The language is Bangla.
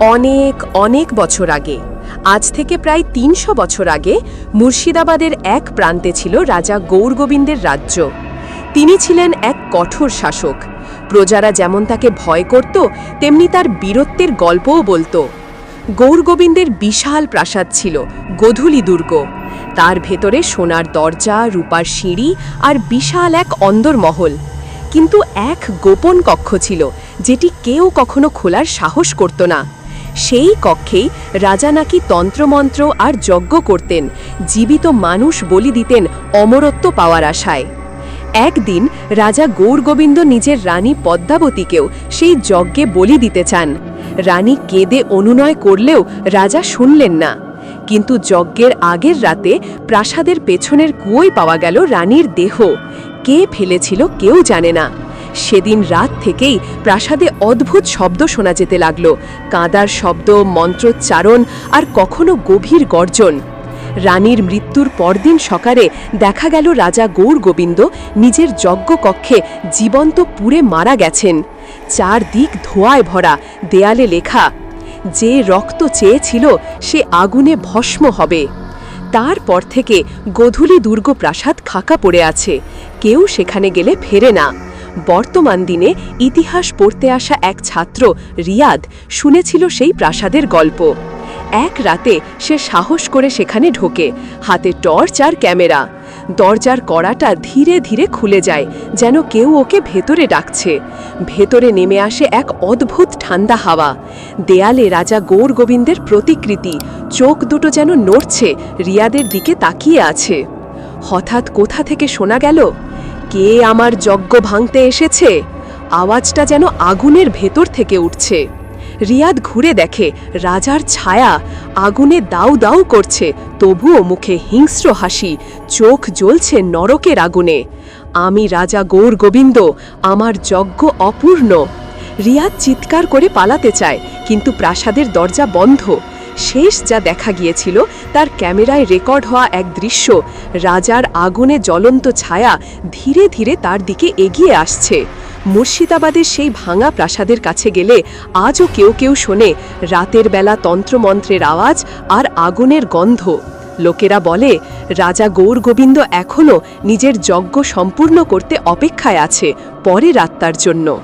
অনেক অনেক বছর আগে। আজ থেকে প্রায় তিনশো বছর আগে মুর্শিদাবাদের এক প্রান্তে ছিল রাজা গৌরগোবিন্দের রাজ্য। তিনি ছিলেন এক কঠোর শাসক। প্রজারা যেমন তাকে ভয় করত, তেমনি তার বীরত্বের গল্পও বলতো। গৌরগোবিন্দের বিশাল প্রাসাদ ছিল গধূলি দুর্গ। তার ভেতরে সোনার দরজা, রূপার সিঁড়ি আর বিশাল এক অন্দরমহল। কিন্তু এক গোপন কক্ষ ছিল, যেটি কেউ কখনো খোলার সাহস করত না। সেই কক্ষেই রাজা নাকি তন্ত্রমন্ত্র আর যজ্ঞ করতেন, জীবিত মানুষ বলি দিতেন অমরত্ব পাওয়ার আশায়। একদিন রাজা গৌরগোবিন্দ নিজের রানী পদ্মাবতীকেও সেই যজ্ঞে বলি দিতে চান। রানী কেঁদে অনুনয় করলেও রাজা শুনলেন না। কিন্তু যজ্ঞের আগের রাতে প্রাসাদের পেছনের কুয়োয় পাওয়া গেল রানীর দেহ। কে ফেলেছিল কেউ জানে না। সেদিন রাত থেকেই প্রাসাদে অদ্ভুত শব্দ শোনা যেতে লাগল। কাঁদার শব্দ, মন্ত্রোচ্চারণ আর কখনো গভীর গর্জন। রানীর মৃত্যুর পরদিন সকালে দেখা গেল রাজা গৌর গোবিন্দ নিজের যজ্ঞকক্ষে জীবন্ত পুড়ে মারা গেছেন। চারদিক ধোঁয়ায় ভরা, দেয়ালে লেখা, যে রক্ত চেয়েছিল সে আগুনে ভস্ম হবে। তারপর থেকে গধূলি দুর্গ প্রাসাদ খাকা পড়ে আছে। কেউ সেখানে গেলে ফেরে না। বর্তমান দিনে ইতিহাস পড়তে আসা এক ছাত্র, রিয়াদ, শুনেছিল সেই প্রাসাদের গল্প। এক রাতে সে সাহস করে সেখানে ঢোকে, হাতে টর্চ আর ক্যামেরা। দরজার কড়াটা ধীরে ধীরে খুলে যায়, যেন কেউ ওকে ভেতরে ডাকছে। ভেতরে নেমে আসে এক অদ্ভুত ঠান্ডা হাওয়া। দেয়ালে রাজা গৌর গোবিন্দের প্রতিকৃতি, চোখ দুটো যেন নড়ছে, রিয়াদের দিকে তাকিয়ে আছে। হঠাৎ কোথা থেকে শোনা গেল কে আমার যজ্ঞ ভাঙতে এসেছে? আওয়াজটা যেন আগুনের ভেতর থেকে উঠছে। রিয়াদ ঘুরে দেখে, রাজার ছায়া আগুনে দাউ দাউ করছে, তবুও মুখে হিংস্র হাসি, চোখ জ্বলছে নরকের আগুনে। আমি রাজা গৌর গোবিন্দ, আমার যজ্ঞ অপূর্ণ। রিয়াদ চিৎকার করে পালাতে চায়, কিন্তু প্রাসাদের দরজা বন্ধ। শেষ যা দেখা গিয়েছিল তার ক্যামেরায় রেকর্ড হওয়া এক দৃশ্য। রাজার আগুনে জ্বলন্ত ছায়া ধীরে ধীরে তার দিকে এগিয়ে আসছে। মুর্শিদাবাদের সেই ভাঙা প্রাসাদের কাছে গেলে আজও কেউ কেউ শোনে রাতের বেলা তন্ত্রমন্ত্রের আওয়াজ আর আগুনের গন্ধ। লোকেরা বলে, রাজা গৌর গোবিন্দ এখনও নিজের যজ্ঞ সম্পূর্ণ করতে অপেক্ষায় আছে, পরে রাত্তার জন্য।